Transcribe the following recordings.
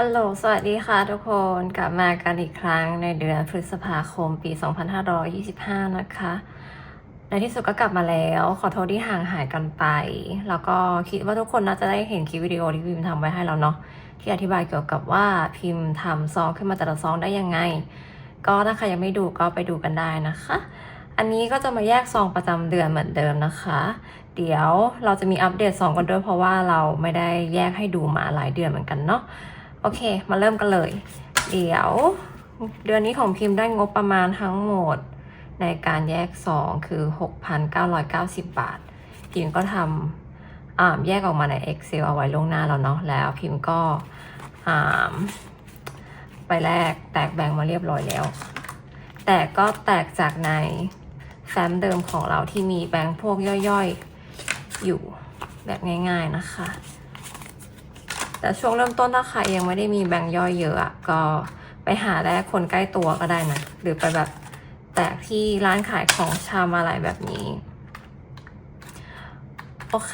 ฮัลโหล สวัสดีค่ะทุกคน กลับมากันอีกครั้งในเดือนพฤษภาคมปี 2525 นะคะ ในที่สุดก็กลับมาแล้ว ขอโทษที่ห่างหายกันไป แล้วก็คิดว่าทุกคนน่าจะได้เห็นคลิปวิดีโอที่พิมพ์ทำไว้ให้แล้วเนาะ ที่อธิบายเกี่ยวกับว่าพิมพ์ทำซองขึ้นมาแต่ละซองได้ยังไง ก็ถ้าใครยังไม่ดูก็ไปดูกันได้นะคะ อันนี้ก็จะมาแยกซองประจำเดือนเหมือนเดิมนะคะ เดี๋ยวเราจะมีอัปเดตซองกันด้วยเพราะว่าเราไม่ได้แยกให้ดูมาหลายเดือนเหมือนกันเนาะ โอเค มาเริ่มกันเลย เดี๋ยว เดือนนี้ของพิมพ์ได้งบประมาณทั้งหมด ในการแยกซองคือ 6,990 บาท พิมพ์ก็ทำาแยกออกมาใน Excel เอาไว้ล่วงหน้าแล้วเนาะแล้วพิมพ์ก็าไปแลกแตกแบ่งมาเรียบร้อยแล้ว แต่ก็แตกจากในแฟ้มเดิมของเราที่มีแบงค์พวกย่อยๆ อยู่แบบง่ายๆนะคะ แต่ช่วงเริ่มต้นถ้าใครยังไม่ได้มีแบงค์ย่อยเยอะอะก็ไปหาแลกคนใกล้ตัวก็ได้นะ หรือไปแบบแตกที่ร้านขายของชำอะไรแบบนี้ โอเค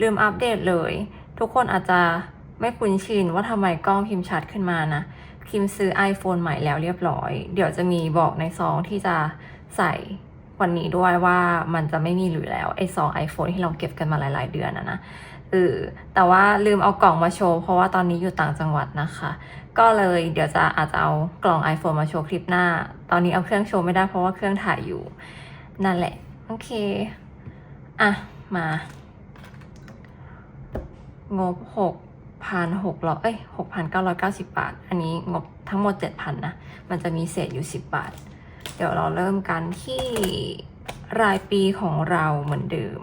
ลืมอัปเดตเลย ทุกคนอาจจะไม่คุ้นชินว่าทำไมกล้องพิมพ์ชัดขึ้นมานะพิมพ์ซื้อ iPhone ใหม่แล้วเรียบร้อย เดี๋ยวจะมีบอกในซองที่จะใส่วันนี้ด้วยว่ามันจะไม่มีหรือแล้วไอซอง iPhone ที่เราเก็บกันมาหลาย ๆ เดือนนะนะ เออแต่ว่าลืมเอากล่องมาโชว์เพราะว่าตอนนี้อยู่ต่างจังหวัดนะคะ ก็เลยเดี๋ยวจะอาจจะเอากล่อง iPhone มาโชว์คลิปหน้า ตอนนี้เอาเครื่องโชว์ไม่ได้เพราะว่าเครื่องถ่ายอยู่ นั่นแหละ โอเค อะ มางบหกพันหกร้อยเอ้ยหกพันเก้าร้อยเก้าสิบบาท อันนี้งบทั้งหมดเจ็ดพันนะ มันจะมีเศษอยู่สิบบาท เดี๋ยวเราเริ่มกันที่รายปีของเราเหมือนเดิม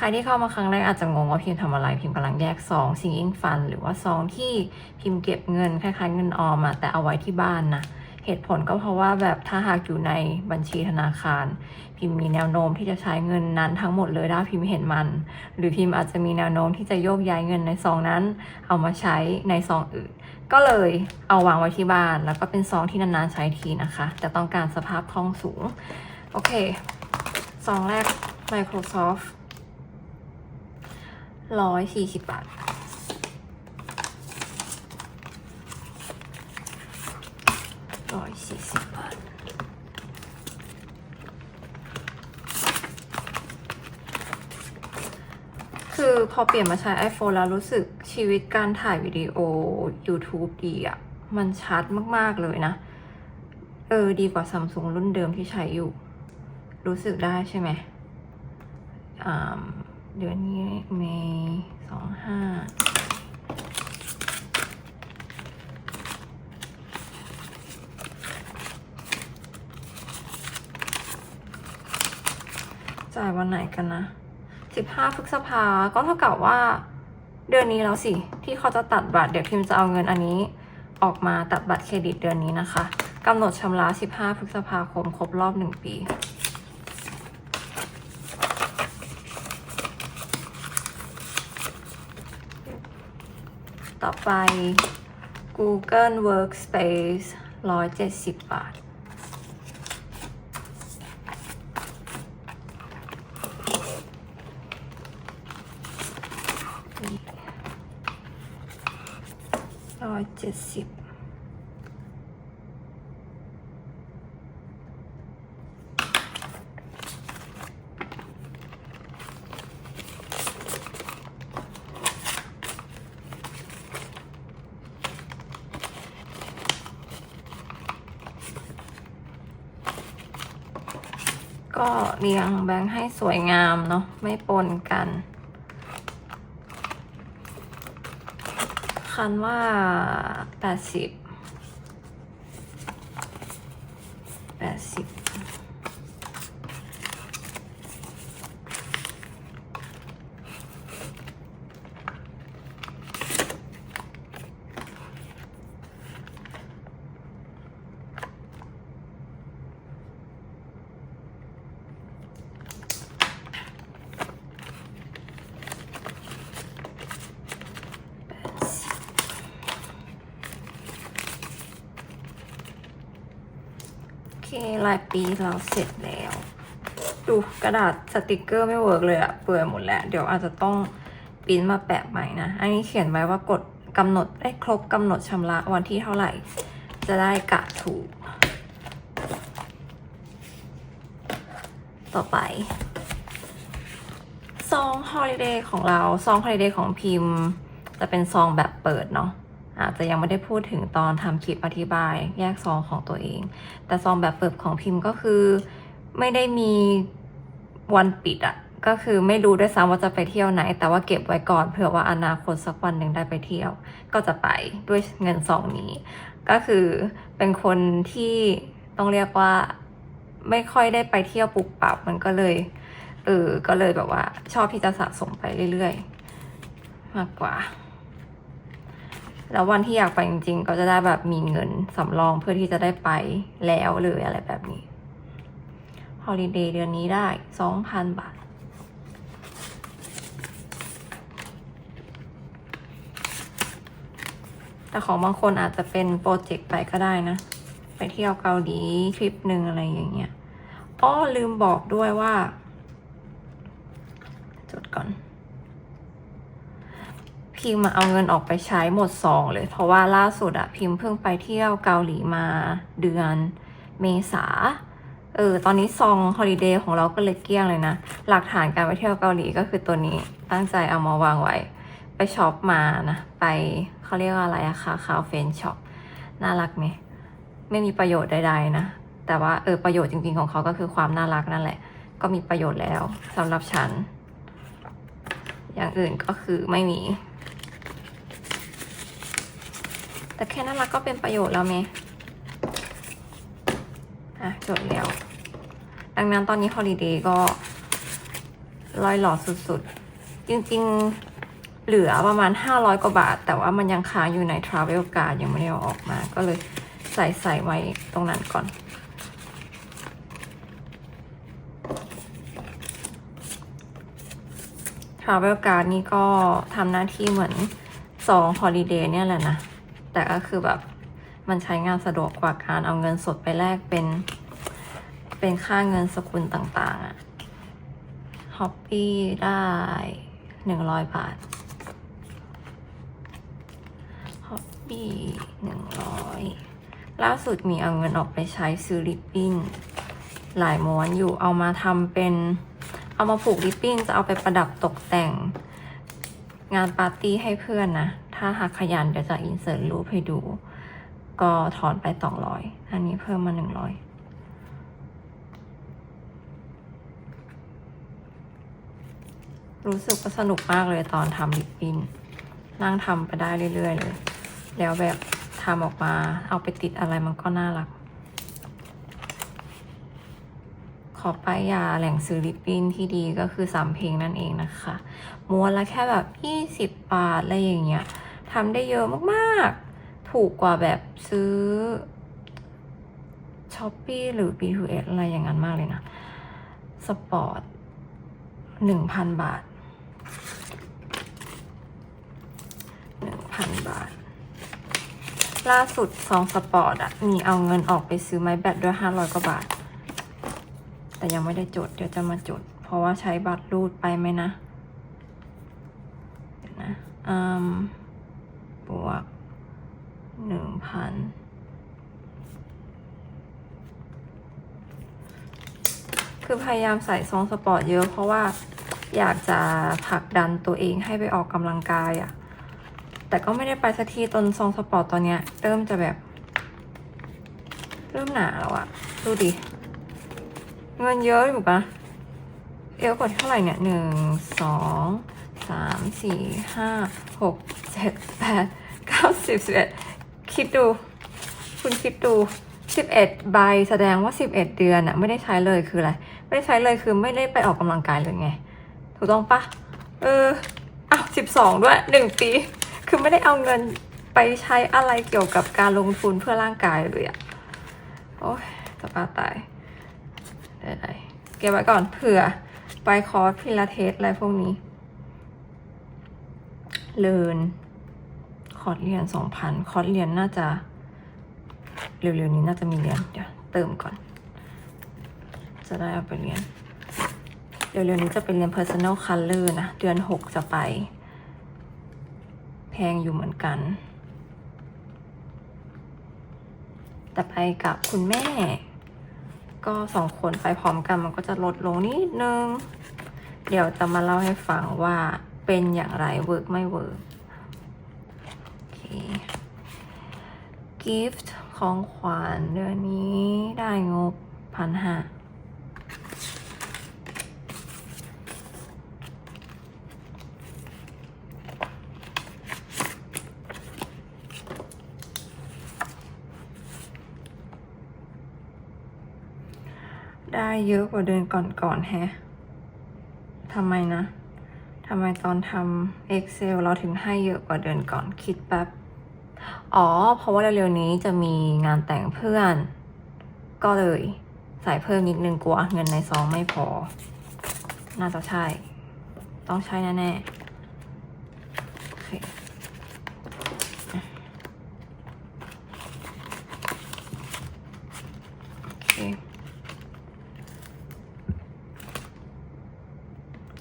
ครที่เข้ามาครั้งแรกอาจจะงงว่าพิมพ์ทำอะไร พิมพ์กำลังแยกซองซิงอิงฟันหรือว่าซองที่พิมพ์เก็บเงินคล้ายๆเงินออมอะแต่เอาไว้ที่บ้านนะเหตุผลก็เพราะว่าแบบถ้าหากอยู่ในบัญชีธนาคาร พิมพ์มีแนวโน้มที่จะใช้เงินนั้นทั้งหมดเลยถ้าพิมพ์เห็นมัน หรือพิมพ์อาจจะมีแนวโน้มที่จะโยกย้ายเงินในซองนั้น เอามาใช้ในซองอื่น ก็เลยเอาวางไว้ที่บ้าน แล้วก็เป็นซองที่นานๆใช้ทีนะคะ แต่ต้องการสภาพคล่องสูง โอเคซองแรก Microsoft ร้อยสี่สิบบาท ร้อยสี่สิบบาท คือพอเปลี่ยนมาใช้ iPhone แล้วรู้สึกชีวิตการถ่ายวิดีโอ YouTube ดีอะมันชัดมาก ๆ เลยนะ เออ ดีกว่าซัมซุงรุ่นเดิมที่ใช้อยู่ รู้สึกได้ใช่ไหมอ่า เดือนนี้เมย์สองห้าจ่ายวันไหนกันนะสิบห้าพฤษภาก็เท่ากับว่า เดือนนี้แล้วสิ ที่เขาจะตัดบัตรเดี๋ยวพิมจะเอาเงินอันนี้ ออกมาตัดบัตรเครดิตเดือนนี้นะคะกำหนดชำระ 15 พฤษภาคม ครบรอบ 1 ปี ต่อไป Google Workspace 170 บาท ร้อยเจ็ดสิบ ก็เรียงแบงค์ให้สวยงามเนาะไม่ปนกัน คันว่า 80 80 ครายปีเราเสร็จแล้ว ดูกระดาษสติกเกอร์ไม่เวิร์กเลยอะเปื่อยหมดแล้ว เดี๋ยวอาจจะต้องปิ้นมาแปะใหม่นะ อันนี้เขียนไว้ว่ากดกำหนดได้ครบกำหนดชำระวันที่เท่าไหร่ จะได้กะถูก ต่อไปซองฮอลิเดย์ของเราซองฮอลิเดย์ของพิมพ์ จะเป็นซองแบบเปิดเนาะ อาจจะยังไม่ได้พูดถึงตอนทำคลิปอธิบายแยกซองของตัวเอง แต่ซองแบบเปิดของพิมพ์ก็คือไม่ได้มีวันปิดอะก็คือไม่รู้ด้วยซ้ำว่าจะไปเที่ยวไหน แต่ว่าเก็บไว้ก่อนเผื่อว่าอนาคตสักวันหนึ่งได้ไปเที่ยว ก็จะไปด้วยเงินซองนี้ ก็คือเป็นคนที่ต้องเรียกว่าไม่ค่อยได้ไปเที่ยวปุบปับมันก็เลยเออก็เลยแบบว่าชอบที่จะสะสมไปเรื่อยๆ มากกว่า แล้ววันที่อยากไปจริง ๆ ก็จะได้แบบมีเงินสำรองเพื่อที่จะได้ไปแล้วเลยอะไรแบบนี้ฮอลิเดย์เดือนนี้ได้สองพันบาท แต่ของบางคนอาจจะเป็นโปรเจกต์ไปก็ได้นะ ไปเที่ยวเกาหลีทริปหนึ่งอะไรอย่างเงี้ยอ้อลืมบอกด้วยว่า จดก่อน พิมมาเอาเงินออกไปใช้หมดซองเลย เพราะว่าล่าสุดอะพิมเพิ่งไปเที่ยวเกาหลีมาเดือนเมษาเออตอนนี้ซองฮอลิเดย์ของเราก็เลยเกลี้ยงเลยนะ หลักฐานการไปเที่ยวเกาหลีก็คือตัวนี้ตั้งใจเอามาวางไว้ ไปช็อปมานะ ไปเขาเรียกว่าอะไรอะคะคาเฟนช็อปน่ารักไหมไม่มีประโยชน์ใดๆนะ แต่ว่าเออประโยชน์จริงๆของเขาก็คือความน่ารักนั่นแหละ ก็มีประโยชน์แล้วสำหรับฉัน อย่างอื่นก็คือไม่มี แต่แค่น่ารักก็เป็นประโยชน์แล้วไหมอะจดแล้ว ดังนั้นตอนนี้ฮอลิเดย์ก็ลอยหล่อสุดๆ จริงๆเหลือประมาณ 500 กว่าบาท แต่ว่ามันยังค้างอยู่ใน Travel Card ยังไม่ได้เอาออกมา ก็เลยใส่ใส่ไว้ตรงนั้นก่อน Travel Card นี่ก็ทำหน้าที่เหมือนซองฮอลิเดย์เนี่ยแหละนะ แต่ก็คือแบบมันใช้งานสะดวกกว่าการเอาเงินสดไปแลกเป็น เป็นค่าเงินสกุลต่างๆอะฮอปปี้ได้หนึ่งร้อยบาทฮอปปี้หนึ่งร้อยล่าสุดมีเอาเงินออกไปใช้ซื้อลิปบิ้นหลายม้วนอยู่เอามาทำเป็น เอามาผูกลิปบิ้นจะเอาไปประดับตกแต่งงานปาร์ตี้ให้เพื่อนนะ ถ้าหากขยันเดี๋ยวจะอินเสิร์ตรูปให้ดู ก็ถอนไปสองร้อยอันนี้เพิ่มมาหนึ่งร้อยรู้สึกว่าสนุกมากเลยตอนทำลิปบิ้นนั่งทำไปได้เรื่อย ๆ เลย แล้วแบบทำออกมาเอาไปติดอะไรมันก็น่ารัก ขอป้ายยาแหล่งซื้อลิปบิ้นที่ดีก็คือสามเพลงนั่นเองนะคะ ม้วนละแค่แบบยี่สิบบาท อะไรอย่างเงี้ย ทำได้เยอะมากๆ ถูกกว่าแบบซื้อช้อปปีหรือ B2S อะไรอย่างนั้นมากเลยนะ สปอร์ตหนึ่งพันบาทหนึ่งพันบาท ล่าสุดซองสปอร์ตอะมีเอาเงินออกไปซื้อไม้แบตด้วยห้าร้อยกว่าบาท แต่ยังไม่ได้จด เดี๋ยวจะมาจด เพราะว่าใช้บัตรรูดไปไหมนะเดี๋ยวนะอืม บวกหนึ่งพันคือพยายามใส่ซองสปอร์ตเยอะเพราะว่าอยากจะผลักดันตัวเองให้ไปออกกำลังกายอะ่ะ แต่ก็ไม่ได้ไปสักทีตนซองสปอร์ตตอนเนี้ยเริ่มจะแบบ เริ่มหนาแล้วอะดูดิ เงินเยอะอยู่ปะเอะกว่าเท่าไหร่เนี่ยหนึ่งสองสามสี่ห้า หกเจ็ดแปดเก้าสิบสิบเอ็ดคิดดู คุณคิดดูสิบเอ็ดใบแสดงว่าสิบเอ็ดเดือนอะไม่ได้ใช้เลยคืออะไรไม่ได้ใช้เลยคือไม่ได้ไปออกกำลังกายเลยไง ถูกต้องปะเอออ้าวสิบสองด้วยหนึ่งปี คือไม่ได้เอาเงินไปใช้อะไรเกี่ยวกับการลงทุนเพื่อร่างกายเลยอะโอ้ยจะบ้าตายได้ๆเก็บไว้ก่อนเผื่อไปคอร์สพิลาเทสอะไรพวกนี้ เรียนคอร์สเรียนสองพันคอร์สเรียนน่าจะ เร็วๆนี้น่าจะมีเรียนเดี๋ยวเติมก่อน จะได้เอาไปเรียน เร็วๆนี้จะไปเรียน personal color นะ เดือนหกจะไปเพงอยู่เหมือนกัน แต่ไปกับคุณแม่ ก็สองคนไปพร้อมกันมันก็จะลดลงนิดนึง เดี๋ยวจะมาเล่าให้ฟังว่า เป็นอย่างไรเวิร์กไม่เวิร์กโอเคกิฟต์ของขวัญเดือนนี้ได้งบพันห้าได้เยอะกว่าเดือนก่อนๆแฮะทำไมนะ ทำไมตอนทำ Excel เราถึงให้เยอะกว่าเดือนก่อนคิดแป๊บ อ๋อ เพราะว่าเร็วๆนี้จะมีงานแต่งเพื่อน ก็เลยใส่เพิ่มนิดนึงกลัวเงินในซองไม่พอ น่าจะใช่ ต้องใช่แน่ๆโอเค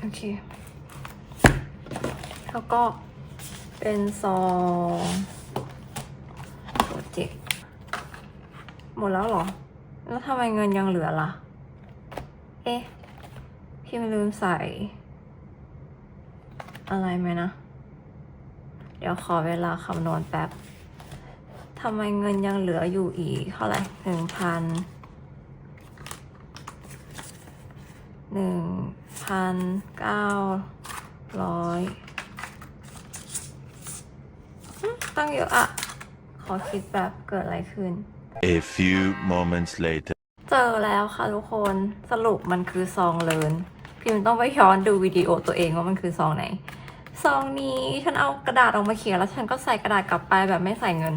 โอเค แล้วก็เป็นซองโปรเจกต์หมดแล้วเหรอ แล้วทำไมเงินยังเหลือล่ะ เอ๊ะ พี่ไม่ลืมใส่ อะไรไหมนะ เดี๋ยวขอเวลาคำนวณแป๊บทำไมเงินยังเหลืออยู่อีก เท่าไหร่หนึ่งพันหนึ่งพันเก้าร้อย อืมตั้งเยอะอะ ขอคิดแบบเกิดอะไรขึ้น A few moments later. เจอแล้วค่ะทุกคนสรุปมันคือซองเลินพิมพ์ต้องไปย้อนดูวิดีโอตัวเองว่ามันคือซองไหน ซองนี้ฉันเอากระดาษออกมาเขียนแล้วฉันก็ใส่กระดาษกลับไปแบบไม่ใส่เงิน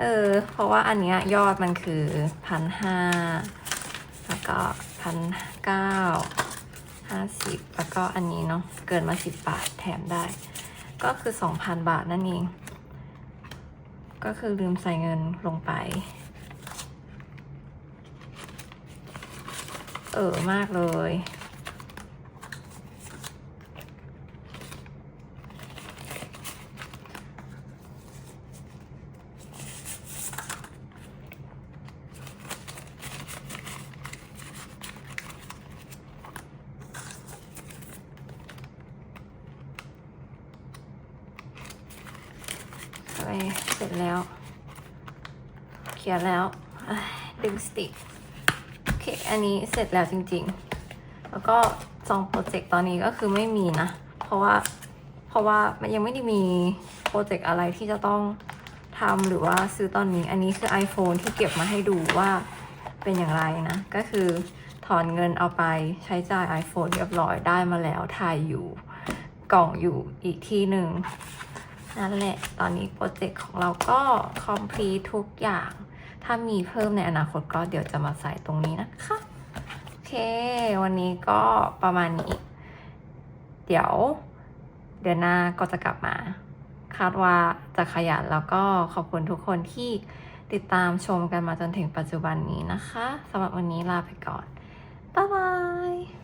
เออ เพราะว่าอันเนี้ยยอดมันคือพันห้าแล้วก็พันเก้าห้าสิบแล้วก็อันนี้เนาะเกินมาสิบบาทแถมได้ ก็คือสองพันบาทนั่นเอง ก็คือลืมใส่เงินลงไป เออมากเลย อะไรเสร็จ แล้ว เขียนแล้วดึงสติกโอเคอันนี้เสร็จแล้วจริงๆ แล้วก็ซองโปรเจกต์ตอนนี้ก็คือไม่มีนะ เพราะว่าเพราะว่ามันยังไม่ได้มีโปรเจกต์อะไรที่จะต้องทำหรือว่าซื้อตอนนี้ อันนี้คือ iPhone ที่เก็บมาให้ดูว่าเป็นอย่างไรนะ ก็คือถอนเงินเอาไปใช้จ่าย iPhone เรียบร้อยได้มาแล้วถ่ายอยู่กล่องอยู่อีกที่หนึ่ง นั่นแหละ ตอนนี้โปรเจกต์ของเราก็ complete ทุกอย่าง ถ้ามีเพิ่มในอนาคตก็เดี๋ยวจะมาใส่ตรงนี้นะคะ โอเค วันนี้ก็ประมาณนี้ เดี๋ยว เดือนหน้าก็จะกลับมา คาดว่าจะขยันแล้วก็ขอบคุณทุกคนที่ติดตามชมกันมาจนถึงปัจจุบันนี้นะคะสำหรับวันนี้ลาไปก่อน บ๊ายบาย